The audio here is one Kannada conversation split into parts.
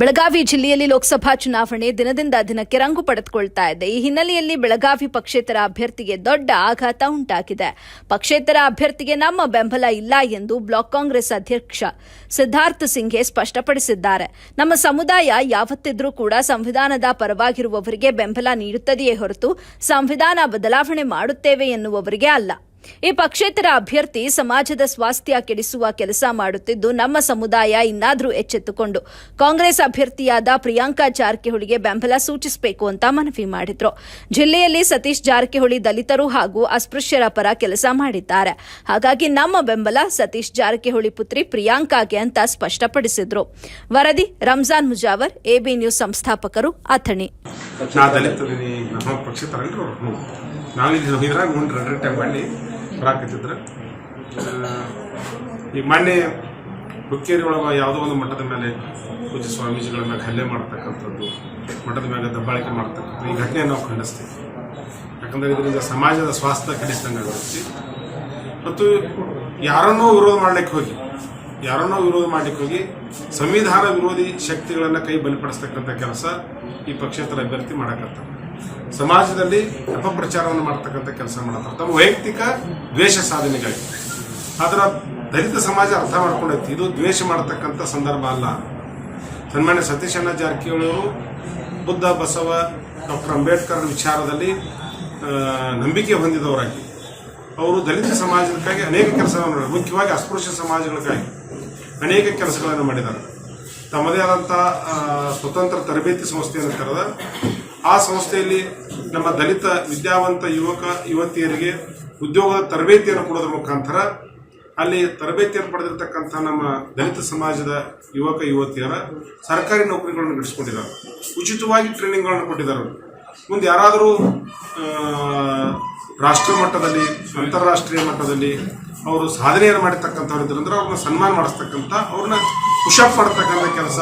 ಬೆಳಗಾವಿ ಜಿಲ್ಲೆಯಲ್ಲಿ ಲೋಕಸಭಾ ಚುನಾವಣೆ ದಿನದಿಂದ ದಿನಕ್ಕೆ ರಂಗು ಪಡೆದುಕೊಳ್ತಾ ಇದೆ. ಈ ಹಿನ್ನೆಲೆಯಲ್ಲಿ ಬೆಳಗಾವಿ ಪಕ್ಷೇತರ ಅಭ್ಯರ್ಥಿಗೆ ದೊಡ್ಡ ಆಘಾತ ಉಂಟಾಗಿದೆ. ಪಕ್ಷೇತರ ಅಭ್ಯರ್ಥಿಗೆ ನಮ್ಮ ಬೆಂಬಲ ಇಲ್ಲ ಎಂದು ಬ್ಲಾಕ್ ಕಾಂಗ್ರೆಸ್ ಅಧ್ಯಕ್ಷ ಸಿದ್ಧಾರ್ಥ ಸಿಂಘೆ ಸ್ಪಷ್ಟಪಡಿಸಿದ್ದಾರೆ. ನಮ್ಮ ಸಮುದಾಯ ಯಾವತ್ತಿದ್ರೂ ಕೂಡ ಸಂವಿಧಾನದ ಪರವಾಗಿರುವವರಿಗೆ ಬೆಂಬಲ ನೀಡುತ್ತದೆಯೇ ಹೊರತು ಸಂವಿಧಾನ ಬದಲಾವಣೆ ಮಾಡುತ್ತೇವೆ ಎನ್ನುವವರಿಗೆ ಅಲ್ಲ. ಈ ಪಕ್ಷೇತರ ಅಭ್ಯರ್ಥಿ ಸಮಾಜದ ಸ್ವಾಸ್ಥ್ಯ ಕೆಡಿಸುವ ಕೆಲಸ ಮಾಡುತ್ತಿದ್ದು, ನಮ್ಮ ಸಮುದಾಯ ಇನ್ನಾದರೂ ಎಚ್ಚೆತ್ತುಕೊಂಡು ಕಾಂಗ್ರೆಸ್ ಅಭ್ಯರ್ಥಿಯಾದ ಪ್ರಿಯಾಂಕಾ ಜಾರಕಿಹೊಳಿಗೆ ಬೆಂಬಲ ಸೂಚಿಸಬೇಕು ಅಂತ ಮನವಿ ಮಾಡಿದ್ರು. ಜಿಲ್ಲೆಯಲ್ಲಿ ಸತೀಶ್ ಜಾರಕಿಹೊಳಿ ದಲಿತರು ಹಾಗೂ ಅಸ್ಪೃಶ್ಯರ ಪರ ಕೆಲಸ ಮಾಡಿದ್ದಾರೆ. ಹಾಗಾಗಿ ನಮ್ಮ ಬೆಂಬಲ ಸತೀಶ್ ಜಾರಕಿಹೊಳಿ ಪುತ್ರಿ ಪ್ರಿಯಾಂಕಾಗೆ ಅಂತ ಸ್ಪಷ್ಟಪಡಿಸಿದ್ರು. ವರದಿ ರಂಜಾನ್ ಮುಜಾವರ್, ಎಬಿ ನ್ಯೂಸ್ ಸಂಸ್ಥಾಪಕರು, ಅಥಣಿ. ನಾ ದಲಿತದೀನಿ ನಮ್ಮ ಪಕ್ಷ ತರಲ್ರಿ ಅವ್ರು ಹ್ಞೂ ನಾವು ಇಲ್ಲಿ ಟೈಮ್ ಬರಾಕತ್ತಿದ್ರು ಈ ಮೊನ್ನೆ ಹುಕ್ಕೇರಿ ಒಳಗೆ ಯಾವುದೋ ಒಂದು ಮಠದ ಮೇಲೆ ಪೂಜ್ಯ ಸ್ವಾಮೀಜಿಗಳ ಮೇಲೆ ಹಲ್ಲೆ ಮಾಡ್ತಕ್ಕಂಥದ್ದು, ಮಠದ ಮೇಲೆ ದಬ್ಬಾಳಿಕೆ ಮಾಡ್ತಕ್ಕಂಥದ್ದು, ಈ ಘಟನೆ ನಾವು ಖಂಡಿಸ್ತೀವಿ. ಯಾಕಂದ್ರೆ ಇದರಿಂದ ಸಮಾಜದ ಸ್ವಾಸ್ಥ್ಯ ಕೆಡಿಸಿದಂಗೆ ಆಗುತ್ತೆ. ಮತ್ತು ಯಾರನ್ನೋ ವಿರೋಧ ಮಾಡ್ಲಿಕ್ಕೆ ಹೋಗಿ, ಯಾರನ್ನೋ ವಿರೋಧ ಮಾಡ್ಲಿಕ್ಕೆ ಹೋಗಿ ಸಂವಿಧಾನ ವಿರೋಧಿ ಶಕ್ತಿಗಳನ್ನು ಕೈ ಬಲಿಪಡಿಸ್ತಕ್ಕಂಥ ಕೆಲಸ ಈ ಪಕ್ಷೇತರ ಅಭ್ಯರ್ಥಿ ಮಾಡಕತ್ತಾರೆ. ಸಮಾಜದಲ್ಲಿ ಅಪಪ್ರಚಾರವನ್ನು ಮಾಡ್ತಕ್ಕಂಥ ಕೆಲಸ ಮಾಡ್ತಾರೆ ತಮ್ಮ ವೈಯಕ್ತಿಕ ದ್ವೇಷ ಸಾಧನೆಗಾಗಿ. ಆದ್ರೆ ದಲಿತ ಸಮಾಜ ಅರ್ಥ ಮಾಡ್ಕೊಂಡೈತಿ. ಇದು ದ್ವೇಷ ಮಾಡತಕ್ಕಂಥ ಸಂದರ್ಭ ಅಲ್ಲ. ಸನ್ಮಾನ್ಯ ಸತೀಶ್ ಅಣ್ಣ ಅವರು ಬುದ್ಧ, ಬಸವ, ಡಾಕ್ಟರ್ ಅಂಬೇಡ್ಕರ್ ವಿಚಾರದಲ್ಲಿ ನಂಬಿಕೆ ಹೊಂದಿದವರಾಗಿ. ಅವರು ದಲಿತ ಸಮಾಜಕ್ಕಾಗಿ ಅನೇಕ ಕೆಲಸಗಳನ್ನು ಮಾಡಿದ್ದಾರೆ. ಮುಖ್ಯವಾಗಿ ಅಸ್ಪೃಶ್ಯ ಸಮಾಜಗಳಿಗಾಗಿ ಅನೇಕ ಕೆಲಸಗಳನ್ನು ಮಾಡಿದ್ದಾರೆ. ತಮ್ಮದೇ ಆದಂಥ ಸ್ವತಂತ್ರ ತರಬೇತಿ ಸಂಸ್ಥೆಯನ್ನು ಕರೆದ ಆ ಸಂಸ್ಥೆಯಲ್ಲಿ ನಮ್ಮ ದಲಿತ ವಿದ್ಯಾವಂತ ಯುವಕ, ಯುವತಿಯರಿಗೆ ಉದ್ಯೋಗದ ತರಬೇತಿಯನ್ನು ಕೊಡೋದ್ರ ಮುಖಾಂತರ ಅಲ್ಲಿ ತರಬೇತಿಯನ್ನು ಪಡೆದಿರ್ತಕ್ಕಂಥ ನಮ್ಮ ದಲಿತ ಸಮಾಜದ ಯುವಕ, ಯುವತಿಯರ ಸರ್ಕಾರಿ ನೌಕರಿಗಳನ್ನು ನಡೆಸಿಕೊಂಡಿದ್ದಾರೆ. ಉಚಿತವಾಗಿ ಟ್ರೈನಿಂಗ್ಗಳನ್ನು ಕೊಟ್ಟಿದ್ದಾರೆ ಮುಂದೆ ಯಾರಾದರೂ ರಾಷ್ಟ್ರ ಮಟ್ಟದಲ್ಲಿ, ಅಂತಾರಾಷ್ಟ್ರೀಯ ಮಟ್ಟದಲ್ಲಿ ಅವರು ಸಾಧನೆಯನ್ನು ಮಾಡಿರ್ತಕ್ಕಂಥವ್ರು ಇದ್ರಂದ್ರೆ ಅವ್ರನ್ನ ಸನ್ಮಾನ ಮಾಡಿಸ್ತಕ್ಕಂಥ, ಅವ್ರನ್ನ ಖುಷಪ್ ಮಾಡತಕ್ಕಂಥ ಕೆಲಸ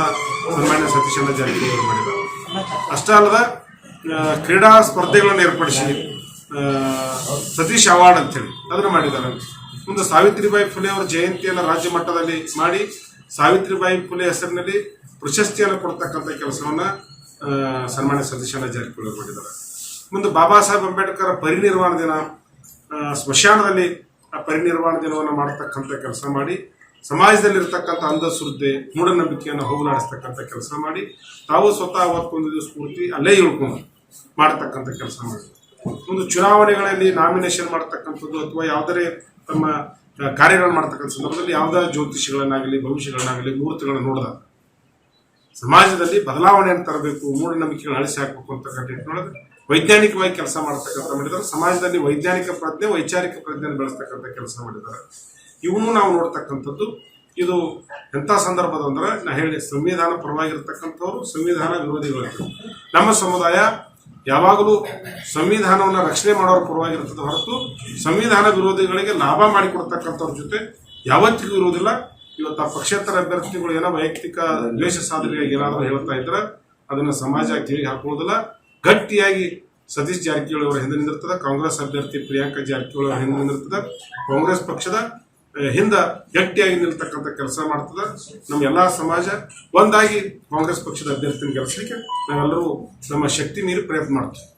ಸನ್ಮಾನ್ಯ ಸತೀಶಣ್ಣ ಜಾರಕಿಹೊಳಿ ಮಾಡಿದ್ದಾರೆ. ಅಷ್ಟೇ ಅಲ್ಲದ ಕ್ರೀಡಾ ಸ್ಪರ್ಧೆಗಳನ್ನು ಏರ್ಪಡಿಸಿ ಸತೀಶ್ ಅವಾರ್ಡ್ ಅಂತೇಳಿ ಅದನ್ನು ಮಾಡಿದ್ದಾರೆ ಮುಂದೆ ಸಾವಿತ್ರಿಬಾಯಿ ಫುಲೆ ಅವರ ಜಯಂತಿಯನ್ನು ರಾಜ್ಯ ಮಟ್ಟದಲ್ಲಿ ಮಾಡಿ, ಸಾವಿತ್ರಿಬಾಯಿ ಫುಲೆ ಹೆಸರಿನಲ್ಲಿ ಪ್ರಶಸ್ತಿಯನ್ನು ಕೊಡ್ತಕ್ಕಂಥ ಕೆಲಸವನ್ನ ಸನ್ಮಾನ್ಯ ಸತೀಶನ ಅವರು ಮಾಡಿದ್ದಾರೆ. ಮುಂದೆ ಬಾಬಾ ಸಾಹೇಬ್ ಅಂಬೇಡ್ಕರ್ ಪರಿನಿರ್ವಾಣ ದಿನ ಸ್ಮಶಾನದಲ್ಲಿ ಆ ಪರಿನಿರ್ವಾಣ ದಿನವನ್ನು ಮಾಡತಕ್ಕಂಥ ಕೆಲಸ ಮಾಡಿ, ಸಮಾಜದಲ್ಲಿರ್ತಕ್ಕಂಥ ಅಂಧ ಅಂಧಶ್ರದ್ಧೆ, ಮೂಢನಂಬಿಕೆಯನ್ನು ಹೋಗಲಾಡಿಸ್ತಕ್ಕಂಥ ಕೆಲಸ ಮಾಡಿ, ತಾವು ಸ್ವತಃ ಅವತ್ತೊಂದು ದಿವಸ ಪೂರ್ತಿ ಅಲ್ಲೇ ಇಳ್ಕೊಂಡು ಮಾಡತಕ್ಕಂಥ ಕೆಲಸ ಮಾಡಿ ಒಂದು ಚುನಾವಣೆಗಳಲ್ಲಿ ನಾಮಿನೇಷನ್ ಮಾಡ್ತಕ್ಕಂಥದ್ದು ಅಥವಾ ಯಾವುದೇ ತಮ್ಮ ಕಾರ್ಯಗಳನ್ನು ಮಾಡ್ತಕ್ಕಂಥ ಸಂದರ್ಭದಲ್ಲಿ ಯಾವುದೇ ಜ್ಯೋತಿಷಿಗಳನ್ನಾಗಲಿ, ಭವಿಷ್ಯಗಳನ್ನಾಗಲಿ ಮುಹೂರ್ತಗಳನ್ನು ನೋಡಿದಾಗ ಸಮಾಜದಲ್ಲಿ ಬದಲಾವಣೆಯನ್ನು ತರಬೇಕು ಮೂಢನಂಬಿಕೆಗಳನ್ನ ಅಳಿಸಿ ಹಾಕಬೇಕು ಅಂತಕ್ಕಂಥ ನಿಟ್ಟಿನೊಳಗೆ ವೈಜ್ಞಾನಿಕವಾಗಿ ಕೆಲಸ ಮಾಡ್ತಕ್ಕಂಥ ಮಾಡಿದ್ದಾರೆ. ಸಮಾಜದಲ್ಲಿ ವೈಜ್ಞಾನಿಕ ಪ್ರಜ್ಞೆ, ವೈಚಾರಿಕ ಪ್ರಜ್ಞೆಯನ್ನು ಬೆಳೆಸ್ತಕ್ಕಂಥ ಕೆಲಸ ಮಾಡಿದ್ದಾರೆ. ಇವನು ನಾವು ನೋಡ್ತಕ್ಕಂಥದ್ದು, ಇದು ಎಂಥ ಸಂದರ್ಭದ ಅಂದ್ರೆ ನಾ ಹೇಳಿ ಸಂವಿಧಾನ ಪರವಾಗಿರ್ತಕ್ಕಂಥವ್ರು, ಸಂವಿಧಾನ ವಿರೋಧಿಗಳು. ನಮ್ಮ ಸಮುದಾಯ ಯಾವಾಗಲೂ ಸಂವಿಧಾನವನ್ನು ರಕ್ಷಣೆ ಮಾಡೋರ ಪರವಾಗಿರ್ತದೆ ಹೊರತು ಸಂವಿಧಾನ ವಿರೋಧಿಗಳಿಗೆ ಲಾಭ ಮಾಡಿಕೊಡ್ತಕ್ಕಂಥವ್ರ ಜೊತೆ ಯಾವತ್ತಿಗೂ ಇರುವುದಿಲ್ಲ. ಇವತ್ತು ಆ ಪಕ್ಷೇತರ ಅಭ್ಯರ್ಥಿಗಳು ಏನೋ ವೈಯಕ್ತಿಕ ದ್ವೇಷ ಸಾಧನೆಗಾಗಿ ಏನಾದರೂ ಹೇಳ್ತಾ ಇದ್ರೆ ಅದನ್ನು ಸಮಾಜ ಕಿವಿಗೆ ಹಾಕೊಳ್ಳೋದಿಲ್ಲ ಗಟ್ಟಿಯಾಗಿ ಸತೀಶ್ ಜಾರಕಿಹೊಳಿ ಅವರ ಹಿಂದೆ ನಿಂದಿರ್ತದೆ. ಕಾಂಗ್ರೆಸ್ ಅಭ್ಯರ್ಥಿ ಪ್ರಿಯಾಂಕಾ ಜಾರಕಿಹೊಳಿ ಅವರ ಹಿಂದೆ ನಿಂದಿರ್ತದೆ. ಕಾಂಗ್ರೆಸ್ ಪಕ್ಷದ ಹಿಂದ ಗಟ್ಟಿಯಾಗಿ ನಿಲ್ತಕ್ಕಂಥ ಕೆಲಸ ಮಾಡ್ತದ. ನಮ್ಮ ಎಲ್ಲಾ ಸಮಾಜ ಒಂದಾಗಿ ಕಾಂಗ್ರೆಸ್ ಪಕ್ಷದ ಅಭ್ಯರ್ಥಿನ ಗೆಲ್ಲಿಸಲಿಕ್ಕೆ ನಾವೆಲ್ಲರೂ ನಮ್ಮ ಶಕ್ತಿ ಮೀರಿ ಪ್ರಯತ್ನ ಮಾಡ್ತೀವಿ.